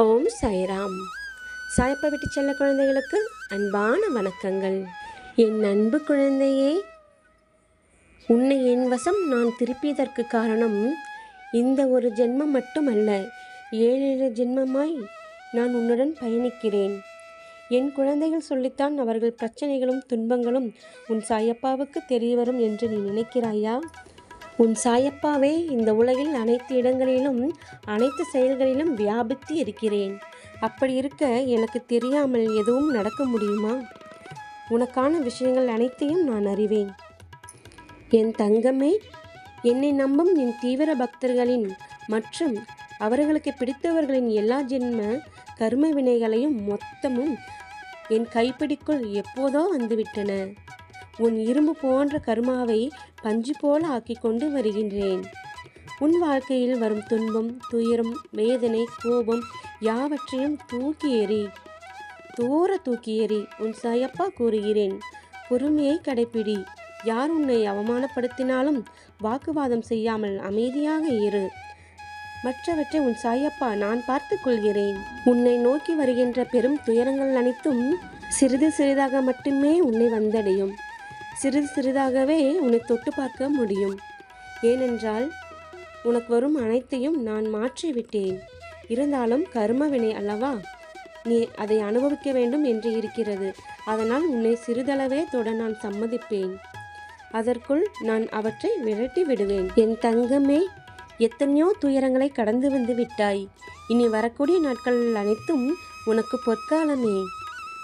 ஓம் சாய்ராம். சாயப்பா விட்டு செல்ல குழந்தைகளுக்கு அன்பான வணக்கங்கள். என் அன்பு குழந்தையே உன்னை என் வசம் நான் திருப்பியதற்கு காரணம் இந்த ஒரு ஜென்மம் மட்டுமல்ல ஏழேழு ஜென்மமாய் நான் உன்னுடன் பயணிக்கிறேன். என் குழந்தைகள் சொல்லித்தான் அவர்கள் பிரச்சனைகளும் துன்பங்களும் உன் சாயப்பாவுக்கு தெரிய வரும் என்று நீ நினைக்கிறாயா? உன் சாயப்பாவே இந்த உலகில் அனைத்து இடங்களிலும் அனைத்து செயல்களிலும் வியாபித்து இருக்கிறேன். அப்படி இருக்க எனக்கு தெரியாமல் எதுவும் நடக்க முடியுமா? உனக்கான விஷயங்கள் அனைத்தையும் நான் அறிவேன். என் தங்கமே என்னை நம்பும் என் தீவிர பக்தர்களின் மற்றும் அவர்களுக்கு பிடித்தவர்களின் எல்லா ஜென்ம கர்ம வினைகளையும் மொத்தமும் என் கைப்பிடிக்குள் எப்போதோ வந்துவிட்டன. உன் இரும்பு போன்ற கருமாவை பஞ்சு போல ஆக்கிக் கொண்டு வருகின்றேன். உன் வாழ்க்கையில் வரும் துன்பம் துயரம் வேதனை கோபம் யாவற்றையும் தூக்கி எறி தூர தூக்கி எறி உன் சாயப்பா கூறுகிறேன். பொறுமையை கடைப்பிடி. யார் உன்னை அவமானப்படுத்தினாலும் வாக்குவாதம் செய்யாமல் அமைதியாக இரு. மற்றவற்றை உன் சாயப்பா நான் பார்த்து கொள்கிறேன். உன்னை நோக்கி வருகின்ற பெரும் துயரங்கள் அனைத்தும் சிறிது சிறிதாக மட்டுமே உன்னை வந்தடையும். சிறிது சிறிதாகவே உன்னை தொட்டு பார்க்க முடியும். ஏனென்றால் உனக்கு வரும் அனைத்தையும் நான் மாற்றிவிட்டேன். இருந்தாலும் கர்மவினை அல்லவா? நீ அதை அனுபவிக்க வேண்டும் என்று இருக்கிறது. அதனால் உன்னை சிறிதளவே தொட நான் சம்மதிப்பேன். அதற்குள் நான் அவற்றை விரட்டி விடுவேன். என் தங்கமே எத்தனையோ துயரங்களை கடந்து வந்து விட்டாய். இனி வரக்கூடிய நாட்கள் அனைத்தும் உனக்கு பொற்காலமே.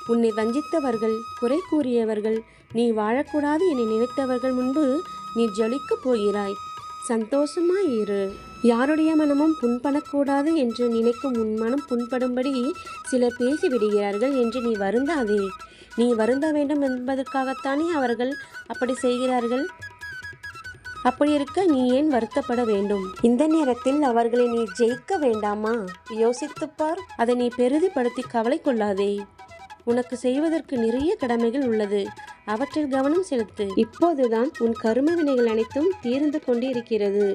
உன்னை வஞ்சித்தவர்கள் குறை கூறியவர்கள் நீ வாழக்கூடாது என நினைத்தவர்கள் முன்பு நீ ஜொலிக்கப் போகிறாய். சந்தோஷமாய் இரு. யாருடைய மனமும் புண்படக்கூடாது என்று நினைக்கும் உன் மனம் புண்படும்படி சிலர் பேசிவிடுகிறார்கள் என்று நீ வருந்தாதே. நீ வருந்த வேண்டும் என்பதற்காகத்தானே அவர்கள் அப்படி செய்கிறார்கள்? அப்படி இருக்க நீ ஏன் வருத்தப்பட வேண்டும்? இந்த நேரத்தில் அவர்களை நீ ஜெயிக்க வேண்டாமா? யோசித்துப்பார் அதை நீ பெருதிப்படுத்தி கவலை கொள்ளாதே. உனக்கு செய்வதற்கு நிறைய கடமைகள் உள்ளது. அவற்றில் கவனம் செலுத்து. இப்போதுதான் உன் கரும வினைகள் அனைத்தும் தீர்ந்து கொண்டிருக்கிறது.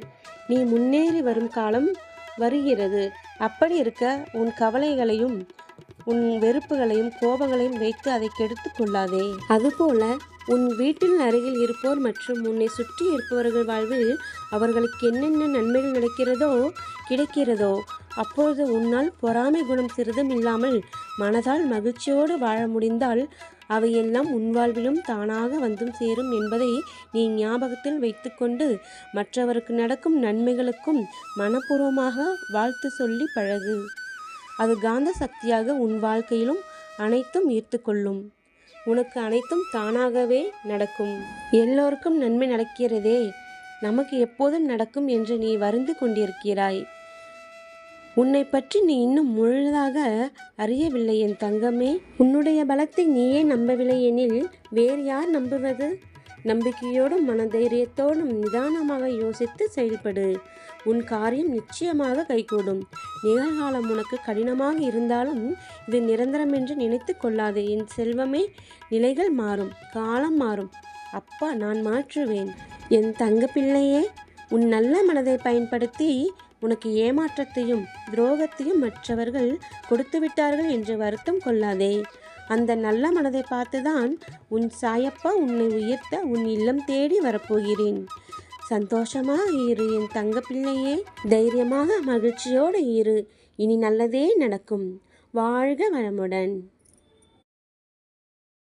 நீ முன்னேறி வரும் காலம் வருகிறது. அப்படி இருக்க உன் கவலைகளையும் உன் வெறுப்புகளையும் கோபங்களையும் வைத்து அதை கெடுத்து கொள்ளாதே. அதுபோல உன் வீட்டில் அருகில் இருப்போர் மற்றும் உன்னை சுற்றி இருப்பவர்கள் வாழ்வில் அவர்களுக்கு என்னென்ன நன்மைகள் நடக்கிறதோ கிடைக்கிறதோ அப்பொழுது உன்னால் பொறாமை குணம் சிறிதும் இல்லாமல் மனதால் மகிழ்ச்சியோடு வாழ முடிந்தால் அவையெல்லாம் உன் வாழ்விலும் தானாக வந்தும் சேரும் என்பதை நீ ஞாபகத்தில் வைத்துக்கொண்டு மற்றவருக்கு நடக்கும் நன்மைகளுக்கும் மனப்பூர்வமாக வாழ்த்து சொல்லி பழகு. அது காந்த சக்தியாக உன் வாழ்க்கையிலும் அனைத்தும் ஈர்த்து கொள்ளும் உனக்கு அனைத்தும் தானாகவே நடக்கும். எல்லோருக்கும் நன்மை நடக்கிறதே. நமக்கு எப்போதும் நடக்கும் என்று நீ வருந்து கொண்டிருக்கிறாய். உன்னை பற்றி நீ இன்னும் முழுதாக அறியவில்லை என் தங்கமே. உன்னுடைய பலத்தை நீயே நம்பவில்லை எனில் வேறு யார் நம்புவது? நம்பிக்கையோடும் மனதைரியத்தோடும் நிதானமாக யோசித்து செயல்படு. உன் காரியம் நிச்சயமாக கைகூடும். நிகழ்காலம் உனக்கு கடினமாக இருந்தாலும் இது நிரந்தரம் என்று நினைத்து கொள்ளாதே. என் செல்வமே நிலைகள் மாறும் காலம் மாறும். அப்பா நான் மாற்றுவேன். என் தங்க பிள்ளையே உன் நல்ல மனதை பயன்படுத்தி உனக்கு ஏமாற்றத்தையும் துரோகத்தையும் மற்றவர்கள் கொடுத்து விட்டார்கள் என்று வருத்தம் கொள்ளாதே. அந்த நல்ல மனதை பார்த்துதான் உன் சாயப்பா உன்னை உயர்த்த உன் இல்லம் தேடி வரப்போகிறேன். சந்தோஷமாக இரு என் தங்க பிள்ளையே தைரியமாக மகிழ்ச்சியோடு இரு. இனி நல்லதே நடக்கும். வாழ்க வளமுடன்.